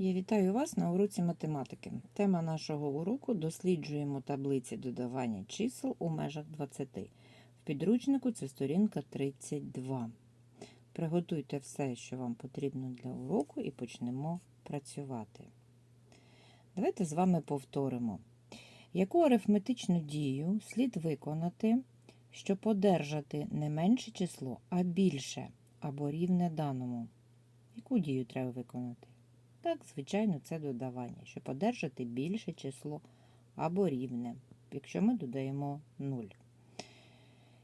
Я вітаю вас на уроці математики. Тема нашого уроку досліджуємо таблиці додавання чисел у межах 20. В підручнику це сторінка 32. Приготуйте все, що вам потрібно для уроку, і почнемо працювати. Давайте з вами повторимо, яку арифметичну дію слід виконати, щоб одержати не менше число, а більше або рівне даному. Яку дію треба виконати? Так, звичайно, це додавання, щоб одержати більше число або рівне, якщо ми додаємо 0.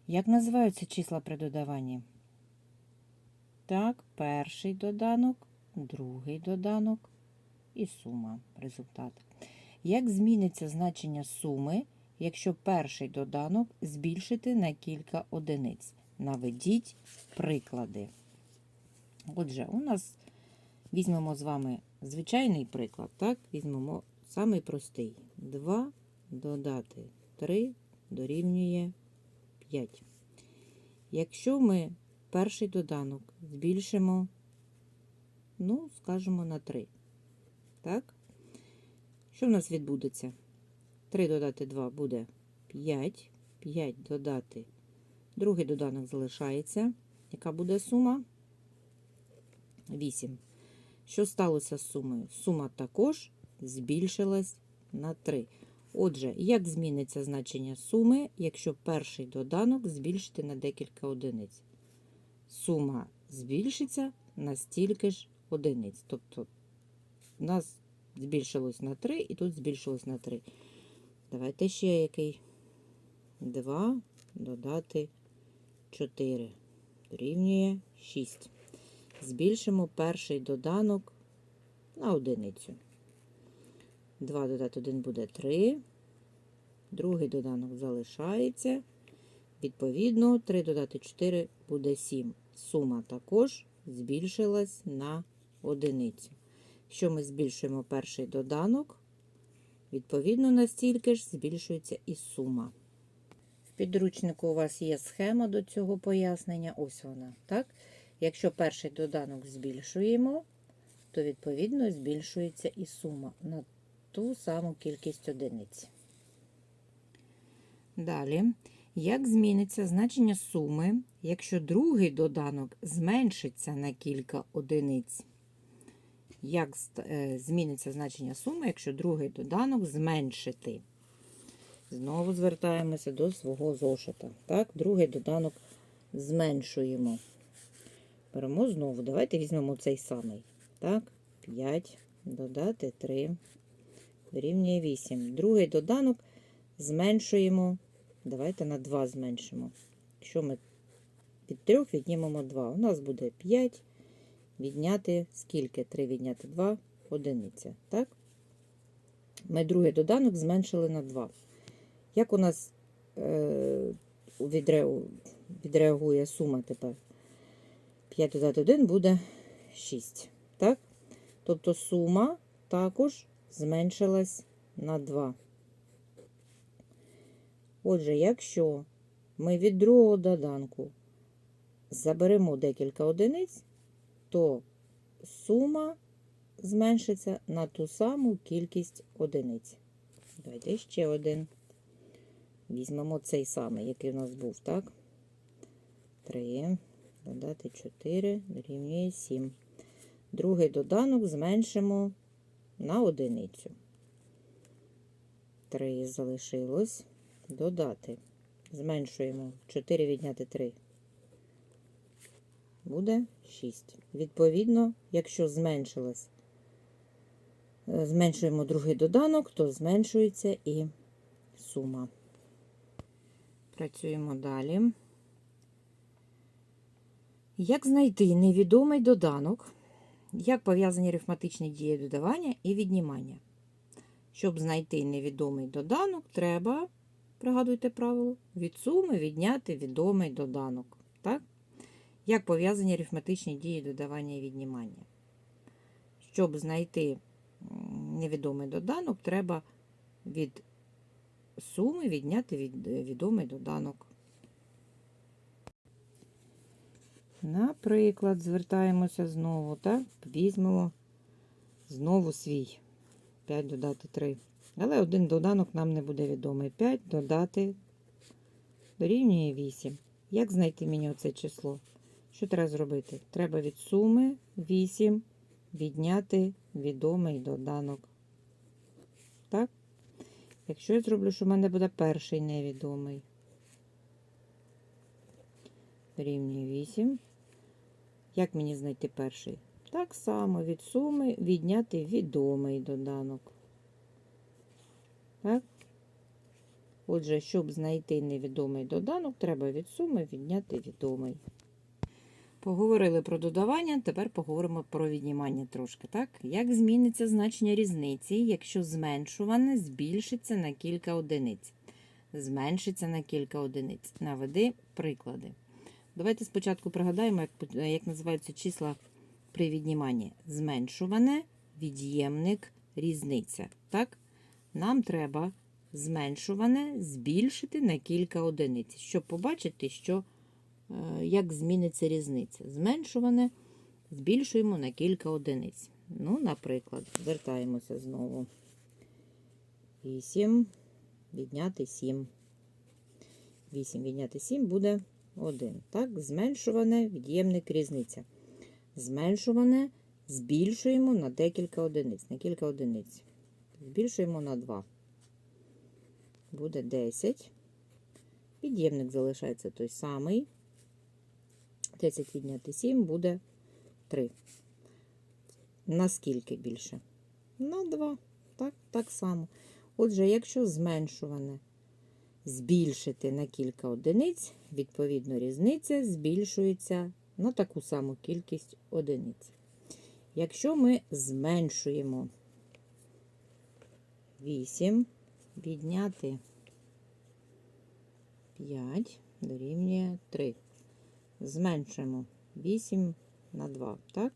Як називаються числа при додаванні? Так, перший доданок, другий доданок і сума. Результат. Як зміниться значення суми, якщо перший доданок збільшити на кілька одиниць? Наведіть приклади. Отже, у нас Візьмемо з вами звичайний приклад, так? Візьмемо самий простий. 2 додати 3 дорівнює 5. Якщо ми перший доданок збільшимо, ну, скажемо, на 3. Так? Що в нас відбудеться? 3 додати 2 буде 5. 5 додати. Другий доданок залишається. Яка буде сума? 8. Що сталося з сумою? Сума також збільшилась на 3. Отже, як зміниться значення суми, якщо перший доданок збільшити на декілька одиниць? Сума збільшиться на стільки ж одиниць. Тобто, у нас збільшилось на 3 і тут збільшилось на 3. Давайте ще який. 2 додати 4. Дорівнює 6 збільшимо перший доданок на одиницю. 2 додати 1 буде 3. Другий доданок залишається. Відповідно, 3 додати 4 буде 7. Сума також збільшилась на одиницю. Якщо ми збільшуємо перший доданок, відповідно, настільки ж збільшується і сума. В підручнику у вас є схема до цього пояснення. Ось вона. так? Якщо перший доданок збільшуємо, то відповідно збільшується і сума на ту саму кількість одиниць. Далі, як зміниться значення суми, якщо другий доданок зменшиться на кілька одиниць? Як е, зміниться значення суми, якщо другий доданок зменшити? Знову звертаємося до свого зошита. Так, Другий доданок зменшуємо. Беремо знову. Давайте візьмемо цей самий. Так, 5, додати 3, дорівнює 8. Другий доданок зменшуємо. Давайте на 2 зменшимо. Якщо ми від 3 віднімемо 2, у нас буде 5. Відняти скільки? 3 відняти 2, одиниця. Так? Ми другий доданок зменшили на 2. Як у нас е, відреагує сума тепер? 5 додати 1 буде 6. Так? Тобто сума також зменшилась на 2. Отже, якщо ми від другого доданку заберемо декілька одиниць, то сума зменшиться на ту саму кількість одиниць. Давайте ще один. Візьмемо цей самий, який у нас був, так? 3 додати 4 дорівнює 7. Другий доданок зменшимо на одиницю. 3 залишилось. Додати. Зменшуємо 4 відняти 3. Буде 6. Відповідно, якщо зменшилось, е, зменшуємо другий доданок, то зменшується і сума. Працюємо далі. Як знайти невідомий доданок, як пов'язані арифматичні дії додавання і віднімання? Щоб знайти невідомий доданок, треба, пригадуйте правило, від суми відняти відомий доданок. Так? Як пов'язані арифматичні дії додавання і віднімання? Щоб знайти невідомий доданок, треба від суми відняти відомий доданок. Наприклад, звертаємося знову, так? Візьмемо Знову свій. 5 додати 3. Але один доданок нам не буде відомий. 5 додати дорівнює 8. Як знайти мені оце число? Що треба зробити? Треба від суми 8 відняти відомий доданок. Так? Якщо я зроблю, що в мене буде перший невідомий. Дорівнює 8. Як мені знайти перший? Так само від суми відняти відомий доданок. Так? Отже, щоб знайти невідомий доданок, треба від суми відняти відомий. Поговорили про додавання, тепер поговоримо про віднімання трошки. Так? Як зміниться значення різниці, якщо зменшуване збільшиться на кілька одиниць? Зменшиться на кілька одиниць. Наведи приклади. Давайте спочатку пригадаємо, як, як називаються числа при відніманні. Зменшуване, від'ємник, різниця. Так? Нам треба зменшуване збільшити на кілька одиниць, щоб побачити, що, е, як зміниться різниця. Зменшуване збільшуємо на кілька одиниць. Ну, наприклад, звертаємося знову. 8 відняти 7. 8 відняти 7 буде 1. Так, зменшуване від'ємник різниця. Зменшуване збільшуємо на декілька одиниць. На кілька одиниць. Збільшуємо на 2. Буде 10. Під'ємник залишається той самий. 10 відняти 7 буде 3. Наскільки більше? На 2. Так, так само. Отже, якщо зменшуване збільшити на кілька одиниць, відповідно, різниця збільшується на таку саму кількість одиниць. Якщо ми зменшуємо 8, відняти 5 дорівнює 3. Зменшимо 8 на 2, так?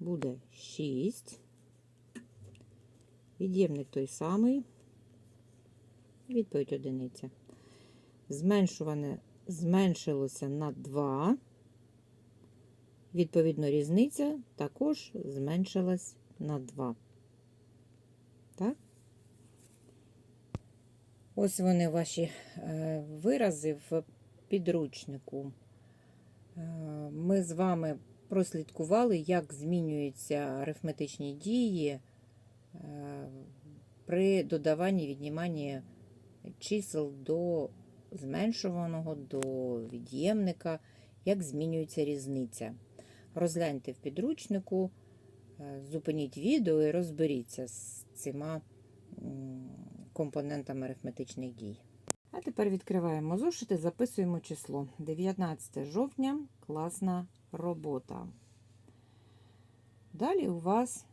Буде 6. Від'ємник той самий. Відповідь одиниця. Зменшуване зменшилося на 2. Відповідно, різниця також зменшилась на 2. Так? Ось вони ваші е, вирази в підручнику. Е, Ми з вами прослідкували, як змінюються арифметичні дії е, при додаванні відніманні чисел до зменшуваного, до від'ємника, як змінюється різниця. Розгляньте в підручнику, е, зупиніть відео і розберіться з цими компонентами арифметичних дій. А тепер відкриваємо зошити, записуємо число. 19 жовтня класна робота. Далі у вас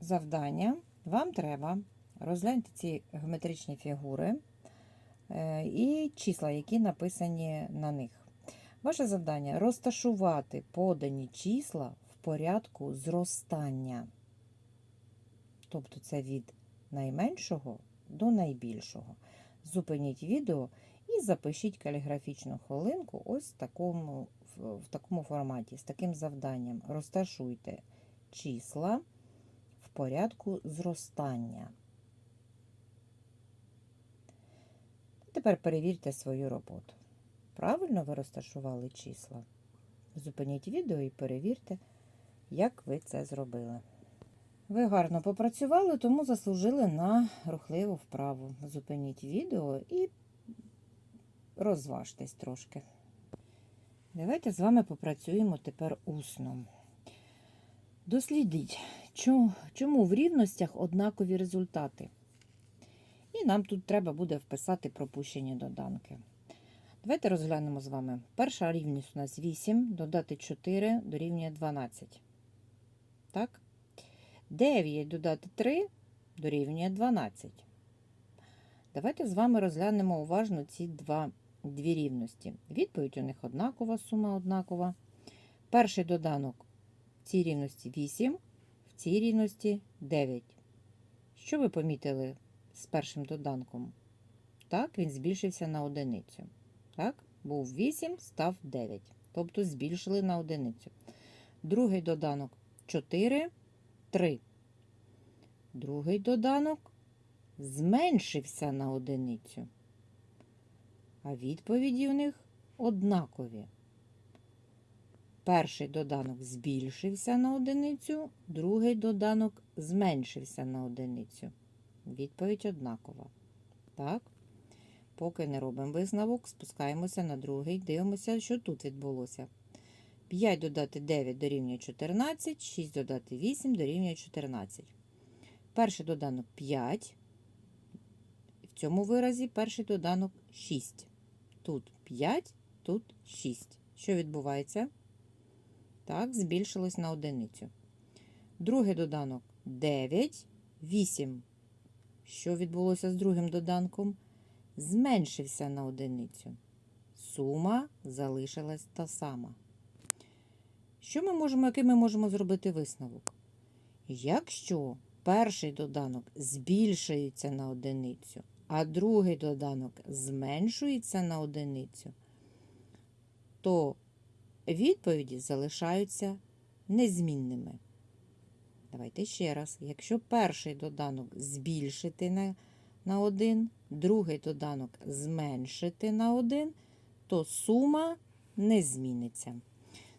завдання. Вам треба розгляньте ці геометричні фігури е, і числа, які написані на них. Ваше завдання розташувати подані числа в порядку зростання. Тобто це від найменшого до найбільшого. Зупиніть відео і запишіть каліграфічну хвилинку ось в такому, в, в такому форматі, з таким завданням. Розташуйте числа в порядку зростання. Тепер перевірте свою роботу. Правильно ви розташували числа? Зупиніть відео і перевірте, як ви це зробили. Ви гарно попрацювали, тому заслужили на рухливу вправу. Зупиніть відео і розважтесь трошки. Давайте з вами попрацюємо тепер усно. Дослідіть, чому в рівностях однакові результати. І нам тут треба буде вписати пропущені доданки. Давайте розглянемо з вами. Перша рівність у нас 8, додати 4 дорівнює 12. Так? 9 додати 3 дорівнює 12. Давайте з вами розглянемо уважно ці два, дві рівності. Відповідь у них однакова, сума однакова. Перший доданок в цій рівності 8, в цій рівності 9. Що ви помітили з першим доданком? Так, він збільшився на одиницю. Так, був 8, став 9. Тобто збільшили на одиницю. Другий доданок 4 3. Другий доданок зменшився на одиницю. А відповіді у них однакові. Перший доданок збільшився на одиницю, другий доданок зменшився на одиницю. Відповідь однакова. Так? Поки не робимо висновок, спускаємося на другий, дивимося, що тут відбулося. 5 додати 9 дорівнює 14, 6 додати 8 дорівнює 14. Перший доданок 5. В цьому виразі перший доданок 6. Тут 5, тут 6. Що відбувається? Так, збільшилось на одиницю. Другий доданок 9, 8. Що відбулося з другим доданком? Зменшився на одиницю. Сума залишилась та сама. Що ми можемо, який ми можемо зробити висновок? Якщо перший доданок збільшується на одиницю, а другий доданок зменшується на одиницю, то відповіді залишаються незмінними. Давайте ще раз. Якщо перший доданок збільшити на, на 1, другий доданок зменшити на 1, то сума не зміниться.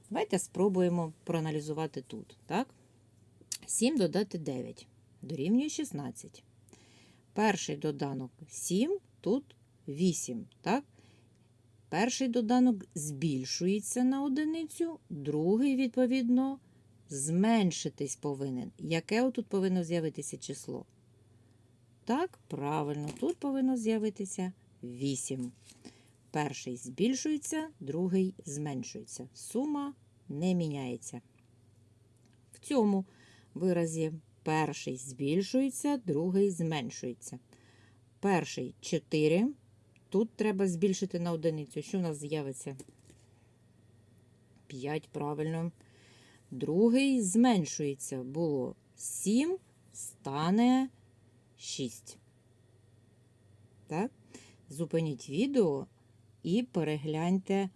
Давайте спробуємо проаналізувати тут. Так? 7 додати 9 дорівнює 16. Перший доданок 7, тут 8. Так? Перший доданок збільшується на одиницю, другий, відповідно, зменшитись повинен. Яке тут повинно з'явитися число? Так, правильно, тут повинно з'явитися 8. Перший збільшується, другий зменшується. Сума не міняється. В цьому виразі перший збільшується, другий зменшується. Перший 4. Тут треба збільшити на одиницю. Що в нас з'явиться? 5, правильно. Другий зменшується. Було 7, стане 6. Так? Зупиніть відео і перегляньте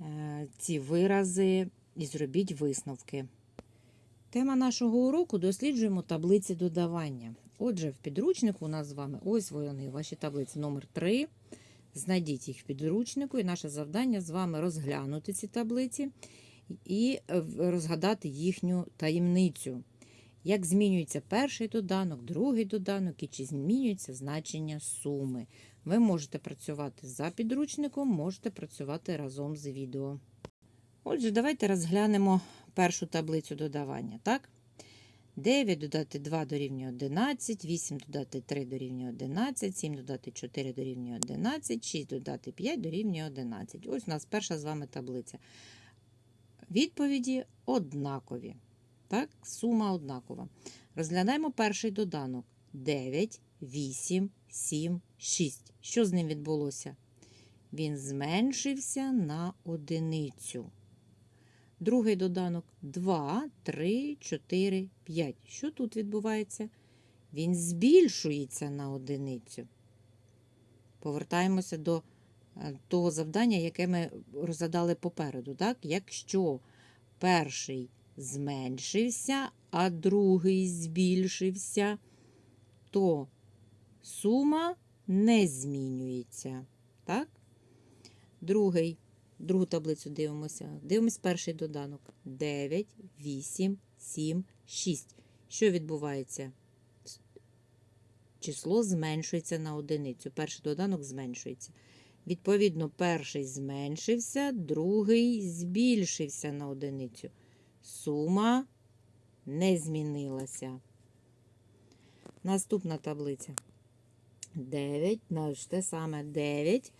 е, ці вирази і зробіть висновки. Тема нашого уроку досліджуємо таблиці додавання. Отже, в підручнику у нас з вами ось вони, ваші таблиці номер 3 Знайдіть їх в підручнику, і наше завдання з вами розглянути ці таблиці і е, розгадати їхню таємницю. Як змінюється перший доданок, другий доданок і чи змінюється значення суми. Ви можете працювати за підручником, можете працювати разом з відео. Отже, давайте розглянемо першу таблицю додавання. так? 9 додати 2 дорівнює 11, 8 додати 3 дорівнює 11, 7 додати 4 дорівнює 11, 6 додати 5 дорівнює 11. Ось у нас перша з вами таблиця. Відповіді однакові. Так, Сума однакова. Розглядаємо перший доданок. 9, 8, 7, 6. Що з ним відбулося? Він зменшився на одиницю. Другий доданок 2, 3, 4, 5. Що тут відбувається? Він збільшується на одиницю. Повертаємося до того завдання, яке ми розглядали попереду. Так? Якщо перший зменшився, а другий збільшився, то сума не змінюється. Так? Другий Другу таблицю дивимося. Дивимось перший доданок. 9, 8, 7, 6. Що відбувається? Число зменшується на одиницю. Перший доданок зменшується. Відповідно, перший зменшився, другий збільшився на одиницю. Сума не змінилася. Наступна таблиця. 9, те саме 9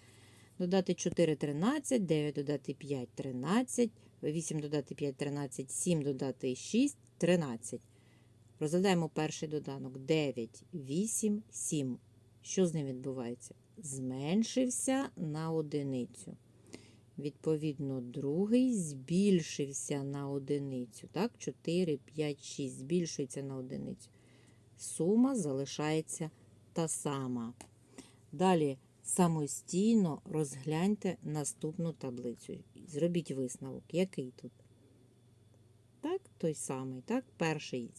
додати 4 13, 9 додати 5 13, 8 додати 5 13, 7 додати 6 13. Розглядаємо перший доданок 9, 8, 7. Що з ним відбувається? Зменшився на одиницю. Відповідно, другий збільшився на одиницю. Так, 4, 5, 6 збільшується на одиницю. Сума залишається та сама. Далі самостійно розгляньте наступну таблицю. Зробіть висновок, який тут. Так, той самий. Так, Перший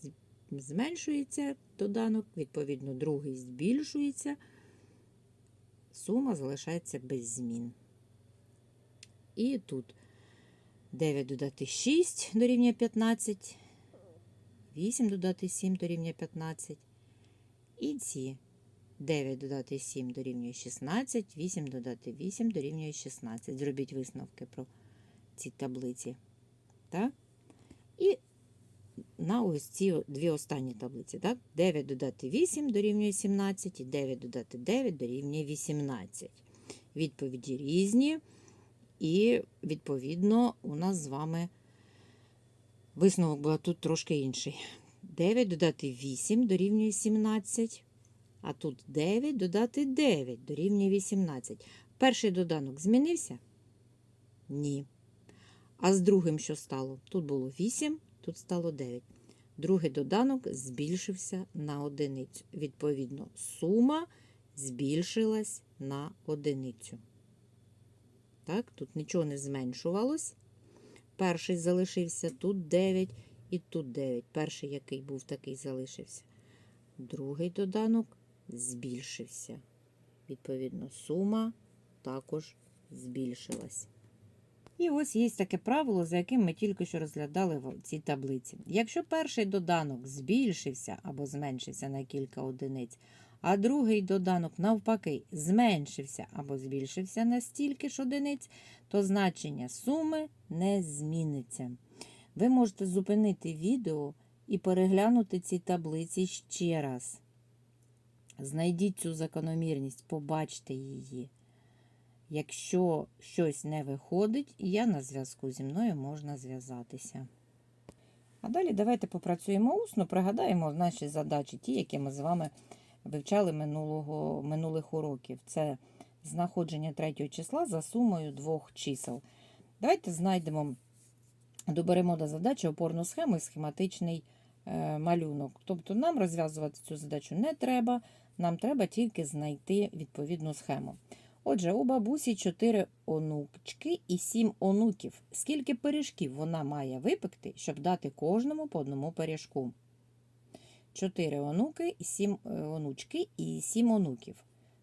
зменшується доданок, відповідно, другий збільшується. Сума залишається без змін. І тут 9 додати 6 дорівнює 15, 8 додати 7 дорівнює 15. І ці 9 додати 7 дорівнює 16, 8 додати 8 дорівнює 16. Зробіть висновки про ці таблиці. Так? І на ось ці дві останні таблиці. Так? 9 додати 8 дорівнює 17, і 9 додати 9 дорівнює 18. Відповіді різні. І, відповідно, у нас з вами висновок був тут трошки інший. 9 додати 8 дорівнює 17, а тут 9 додати 9 дорівнює 18. Перший доданок змінився? Ні. А з другим що стало? Тут було 8, тут стало 9. Другий доданок збільшився на одиницю. Відповідно, сума збільшилась на одиницю. Так, тут нічого не зменшувалось. Перший залишився, тут 9 і тут 9. Перший, який був, такий залишився. Другий доданок збільшився. Відповідно, сума також збільшилась. І ось є таке правило, за яким ми тільки що розглядали в цій таблиці. Якщо перший доданок збільшився або зменшився на кілька одиниць, а другий доданок, навпаки, зменшився або збільшився на стільки ж одиниць, то значення суми не зміниться. Ви можете зупинити відео і переглянути ці таблиці ще раз. Знайдіть цю закономірність, побачте її. Якщо щось не виходить, я на зв'язку зі мною можна зв'язатися. А далі давайте попрацюємо усно, пригадаємо наші задачі, ті, які ми з вами вивчали минулого, минулих уроків. Це знаходження третього числа за сумою двох чисел. Давайте знайдемо, доберемо до задачі опорну схему і схематичний е, малюнок. Тобто нам розв'язувати цю задачу не треба, нам треба тільки знайти відповідну схему. Отже, у бабусі 4 онучки і 7 онуків. Скільки пиріжків вона має випекти, щоб дати кожному по одному пиріжку? 4 онуки, і 7 онучки і 7 онуків.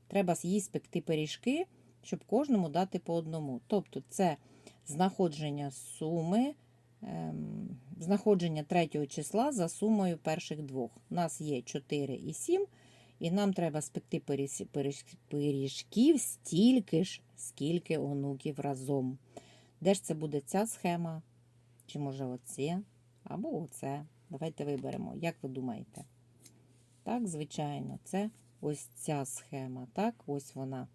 Треба їй спекти пиріжки, щоб кожному дати по одному. Тобто це знаходження суми, ем, знаходження третього числа за сумою перших двох. У нас є 4 і 7. І нам треба спекти пиріж- пиріж- пиріжків стільки ж, скільки онуків разом. Де ж це буде ця схема? Чи може оце? Або оце. Давайте виберемо. Як ви думаєте? Так, звичайно, це ось ця схема. Так, ось вона.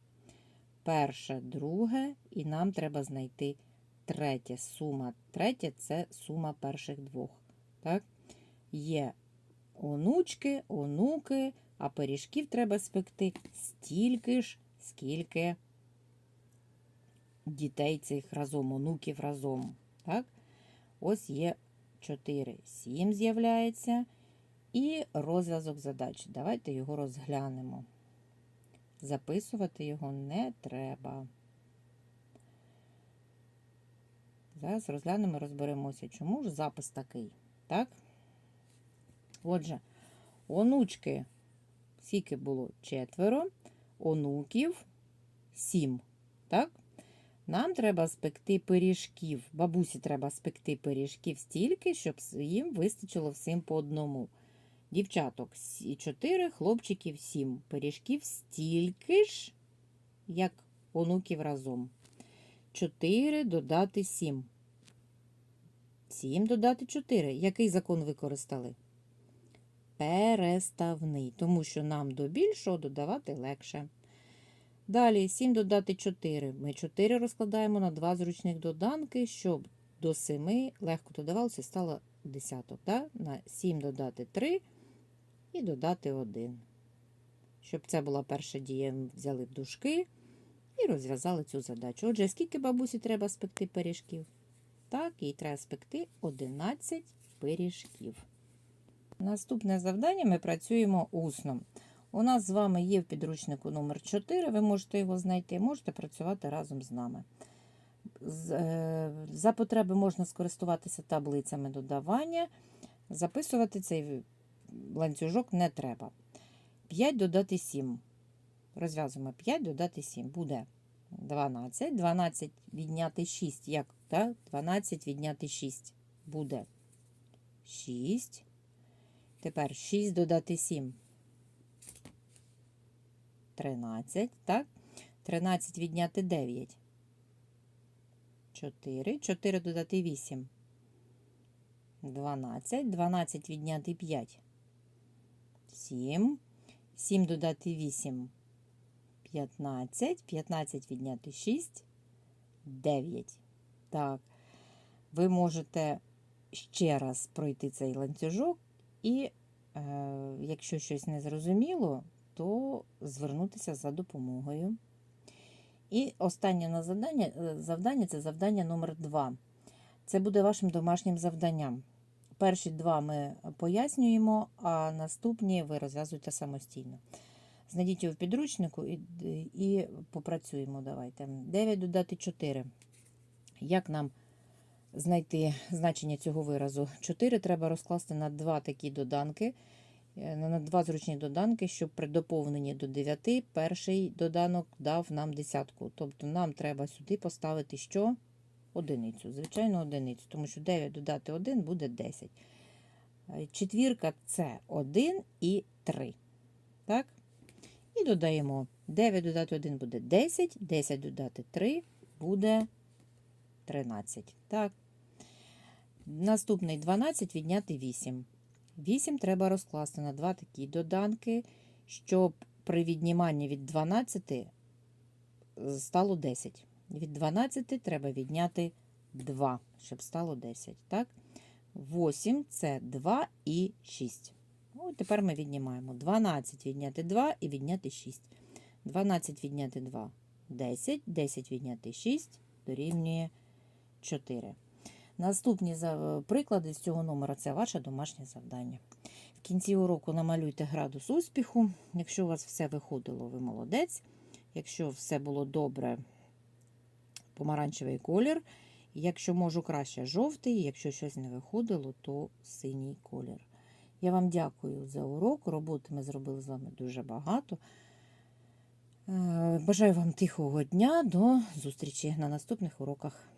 Перше, друге, і нам треба знайти третє. Сума третє це сума перших двох. Так? Є онучки, онуки, а пиріжків треба спекти стільки ж, скільки дітей цих разом, онуків разом. Так? Ось є 4, 7 з'являється. І розв'язок задач. Давайте його розглянемо. Записувати його не треба. Зараз розглянемо, розберемося, чому ж запис такий. Так? Отже, онучки скільки було четверо, онуків сім. Так? Нам треба спекти пиріжків. Бабусі треба спекти пиріжків стільки, щоб їм вистачило всім по одному. Дівчаток 4, хлопчиків 7. Пиріжків стільки ж, як онуків разом. 4 додати 7. 7 додати 4. Який закон використали? Переставний, тому що нам до більшого додавати легше. Далі 7 додати 4. Ми 4 розкладаємо на 2 зручних доданки, щоб до 7 легко додавалося стало десяток. Да? На 7 додати 3 і додати 1. Щоб це була перша дія, взяли дужки і розв'язали цю задачу. Отже, скільки бабусі треба спекти пиріжків? Так, їй треба спекти 11 пиріжків. Наступне завдання ми працюємо усно. У нас з вами є в підручнику номер 4 ви можете його знайти, можете працювати разом з нами. Е, За потреби можна скористуватися таблицями додавання, записувати цей ланцюжок не треба. 5 додати 7. Розв'язуємо 5 додати 7. Буде 12. 12 відняти 6. Як? Так? 12 відняти 6. Буде 6. Тепер 6 додати 7. 13. Так? 13 відняти 9. 4. 4 додати 8. 12. 12 відняти 5. 7. 7 додати 8. 15. 15 відняти 6. 9. Так. Ви можете ще раз пройти цей ланцюжок, і е, якщо щось не зрозуміло, то звернутися за допомогою. І останнє на завдання, е, завдання це завдання номер 2. Це буде вашим домашнім завданням. Перші два ми пояснюємо, а наступні ви розв'язуєте самостійно. Знайдіть його в підручнику і, і попрацюємо. Давайте. 9 додати 4. Як нам знайти значення цього виразу? 4 треба розкласти на два такі доданки, е, на два зручні доданки, щоб при доповненні до 9 перший доданок дав нам десятку. Тобто нам треба сюди поставити що? Одиницю, звичайно, одиницю, тому що 9 додати 1 буде 10. Е, Четвірка це 1 і 3. Так? І додаємо 9 додати 1 буде 10, 10 додати 3 буде 13. Так. Наступний 12 відняти 8. 8 треба розкласти на два такі доданки, щоб при відніманні від 12 стало 10. Від 12 треба відняти 2, щоб стало 10. Так? 8 це 2 і 6. Ну, тепер ми віднімаємо 12 відняти 2 і відняти 6. 12 відняти 2 10, 10 відняти 6 дорівнює 4. Наступні приклади з цього номера це ваше домашнє завдання. В кінці уроку намалюйте градус успіху. Якщо у вас все виходило, ви молодець. Якщо все було добре, помаранчевий колір. Якщо можу краще жовтий, якщо щось не виходило, то синій колір. Я вам дякую за урок. Роботи ми зробили з вами дуже багато. Е, Бажаю вам тихого дня. До зустрічі на наступних уроках.